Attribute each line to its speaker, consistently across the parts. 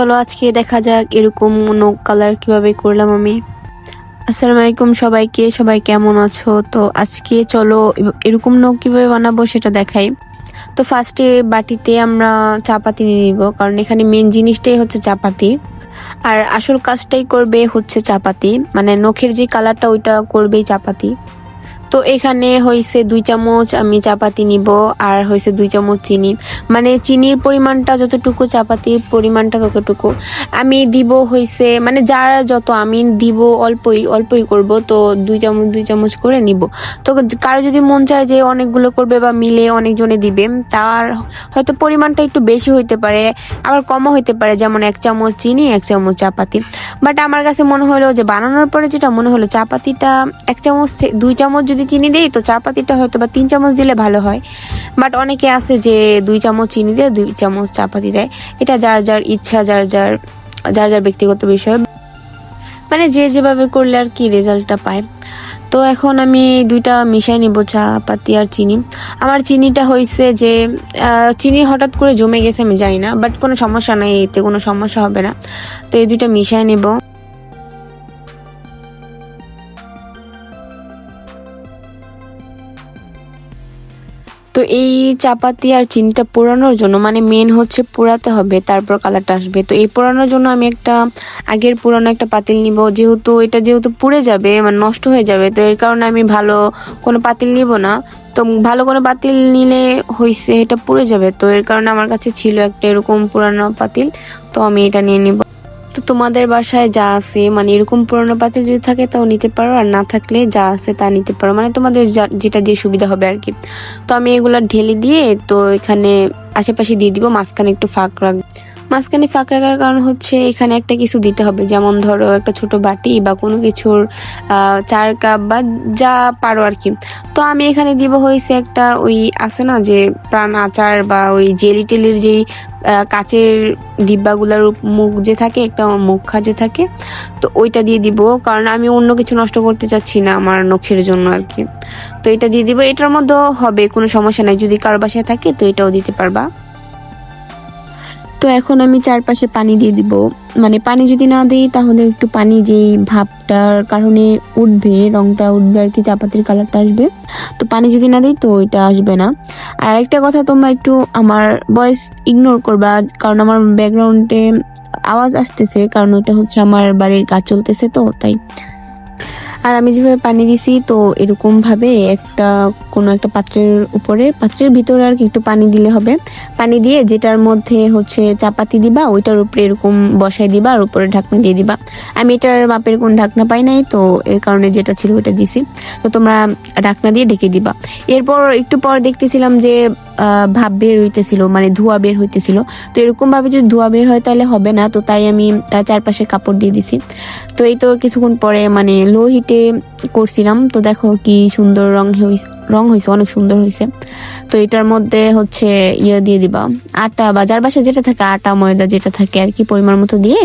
Speaker 1: চলো আজকে দেখা যাক এরকম নখ কালার কীভাবে করলাম আমি। আসসালামু আলাইকুম সবাইকে, সবাই কেমন আছো? তো আজকে চলো এরকম নখ কীভাবে বানাবো সেটা দেখাই। তো ফার্স্টে বাটিতে আমরা চাপাতি নিয়ে নিব, কারণ এখানে মেন জিনিসটাই হচ্ছে চাপাতি। আর আসল কাজটাই করবে হচ্ছে চাপাতি মানে নখের যে কালারটা ওইটা করবেই চাপাতি। তো এখানে হয়েছে দুই চামচ আমি চাপাতি নিব, আর হয়েছে দুই চামচ চিনি। মানে চিনির পরিমাণটা যতটুকু, চাপাতির পরিমাণটা ততটুকু। আমি দিব হয়েছে মানে যার যত আমি দিব, অল্পই অল্পই করব, তো দুই চামচ দুই চামচ করে নিব। তো কারও যদি মন চায় যে অনেকগুলো করবে বা মিলে অনেকজনে দিবে, তার হয়তো পরিমাণটা একটু বেশি হইতে পারে, আবার কমও হইতে পারে, যেমন এক চামচ চিনি, এক চামচ চাপাতি। বাট আমার কাছে মনে হলো যে বানানোর পরে যেটা মনে হলো, চাপাতিটা এক চামচ দুই চামচ যদি চিনি দেই, তো চাপাতিটা হয়তো বা তিন চামচ দিলে ভালো হয়। বাট অনেকে আছে যে দুই চামচ চিনি দেয়, দুই চামচ চাপাতি দেয়। এটা যার যার ইচ্ছা, যার যার যার যার ব্যক্তিগত বিষয়। মানে যে যেভাবে করলে আর কি রেজাল্টটা পায়। তো এখন আমি দুইটা মিশাই নিব, চা পাতি আর চিনি। আমার চিনিটা হয়েছে যে চিনি হঠাৎ করে জমে গেছে, আমি জানি না। বাট কোনো সমস্যা নাই, এতে কোনো সমস্যা হবে না। তো এই দুইটা মিশাই নেব। তো এই চাপাতি আর চিনিটা পোড়ানোর জন্য মানে মেন হচ্ছে পোড়াতে হবে, তারপর কালারটা আসবে। তো এই পোড়ানোর জন্য আমি একটা, আগের পুরানো একটা পাতিল নিব, যেহেতু এটা যেহেতু পুড়ে যাবে মানে নষ্ট হয়ে যাবে, তো এর কারণে আমি ভালো কোনো পাতিল নিব না। তো ভালো কোনো পাতিল নিলে হয়েছে এটা পুড়ে যাবে, তো এর কারণে আমার কাছে ছিল একটা এরকম পুরানো পাতিল, তো আমি এটা নিয়ে নিব। তো তোমাদের বাসায় যা আছে মানে এরকম পুরোনো পাতিল যদি থাকে তাও নিতে পারো, আর না থাকলে যা আছে তা নিতে পারো। মানে তোমাদের যেটা দিয়ে সুবিধা হবে আর কি। তো আমি এগুলো ঢেলে দিয়ে তো এখানে আশেপাশে দিয়ে দিব, মাঝখানে একটু ফাঁক রাখ মাঝখানে ফাঁক রাখার কারণ হচ্ছে এখানে একটা কিছু দিতে হবে। যেমন ধরো একটা ছোট বাটি বা কোনো কিছুর চার কাপ বা যা পারো আর কি। তো আমি এখানে দিব হয়েছে একটা ওই আছে না যে প্রাণ আচার বা ওই জেলি টেলির যেই কাচের ডিব্বাগুলোর মুখ যে থাকে, একটা মুখা যে থাকে, তো ওইটা দিয়ে দিব। কারণ আমি অন্য কিছু নষ্ট করতে চাচ্ছি না আমার নখের জন্য আর কি। তো এটা দিয়ে দিব। এটার মধ্যেও হবে, কোনো সমস্যা নাই। যদি কারও বাসায় থাকে, তো এটাও দিতে পারবা। তো এখন আমি চারপাশে পানি দিয়ে দিব। মানে পানি যদি না দিই, তাহলে একটু পানি যেই ভাবটার কারণে উঠবে, রংটা উঠবে আর কি, চাপাতির কালারটা আসবে। তো পানি যদি না দিই, তো ওইটা আসবে না। আর একটা কথা তোমরা একটু আমার ভয়েস ইগনোর করবা, কারণ আমার ব্যাকগ্রাউন্ডে আওয়াজ আসতেছে, কারণ ওইটা হচ্ছে আমার বাড়ির কাজ চলতেছে তো, তাই আর আমি যেভাবে পানি দিছি, তো এরকম ভাবে একটা, কোনো একটা পাত্রের উপরে, পাত্রের ভিতরে আর কি একটু পানি দিলে হবে। পানি দিয়ে যেটার মধ্যে হচ্ছে চাপাতি দিবা, ওইটার উপরে এরকম বসাই দিবা আর উপরে ঢাকনা দিয়ে দিবা। আমি এটার মাপের কোন ঢাকনা পাই নাই, তো এর কারণে যেটা ছিল ওটা দিছি। তো তোমরা ঢাকনা দিয়ে ঢেকে দিবা। এরপর একটু পর দেখতেছিলাম যে ভাব বের হইতেছিল মানে ধোঁয়া বের হইতেছিল। তো এরকম ভাবে যদি ধোঁয়া বের হয় তাহলে হবে না। তো তাই আমি চারপাশে কাপড় দিয়ে দিছি। তো এই তো কিছুক্ষণ পরে মানে লো হিটে করছিলাম। তো দেখো কি সুন্দর রং হইছে রং হয়েছে অনেক সুন্দর হয়েছে তো এটার মধ্যে হচ্ছে ইয়ে দিয়ে দিবা, আটা বা যার বাসায় যেটা থাকে, আটা, ময়দা যেটা থাকে আর কি পরিমাণ মতো দিয়ে,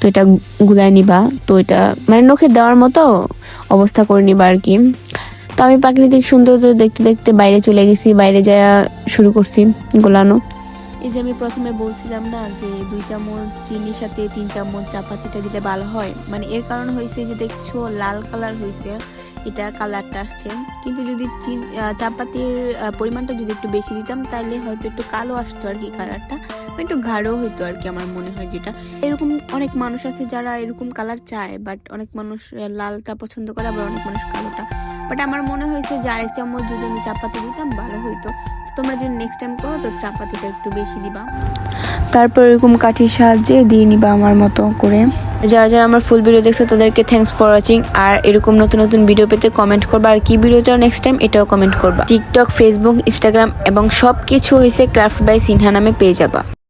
Speaker 1: তো এটা গুলায় নিবা। তো এটা মানে নখে দেওয়ার মতো অবস্থা করে নিবা আর কি। তো আমি প্রাকৃতিক সৌন্দর্য দেখতে দেখতে বাইরে চলে গেছি বাইরে যাওয়া শুরু করছি গোলানো। এই যে আমি প্রথমে বলছিলাম না যে দুই চামচ চিনির সাথে তিন চামচ চাপাতিটা দিলে ভালো হয়। মানে এর কারণ হয়েছে যে দেখছ, লাল কালার হয়েছে এটা কালারটা আসছে। কিন্তু যদি চাপাতির পরিমাণটা যদি একটু বেশি দিতাম তাহলে হয়তো একটু কালো আসতো আর কি কালারটা। একটু গাঢ় হইতো আর কি আমার মনে হয় যেটা। এরকম অনেক মানুষ আছে যারা এরকম কালার চায় বাট অনেক মানুষ লালটা পছন্দ করে, আবার অনেক মানুষ কালোটা। বাট আমার মনে হয়েছে যে আরেক চামচ যদি আমি চাপাতি দিতাম, ভালো হইতো। তোমরা যদি নেক্সট টাইম করো, তো চাপাতিটা একটু বেশি দিবা? তারপর এরকম কাঠির সাহায্যে দিয়ে নিবা আমার মতো করে। যারা যারা আমার ফুল ভিডিও দেখছ তাদেরকে থ্যাংকস ফর ওয়াচিং আর এরকম নতুন নতুন ভিডিও পেতে কমেন্ট করবা। আর কি ভিডিও চাও নেক্সট টাইম এটাও কমেন্ট করবা। টিকটক ফেসবুক ইনস্টাগ্রাম এবং সব কিছু হয়েছে ক্রাফট বাই সিনহা নামে পেয়ে যাবা।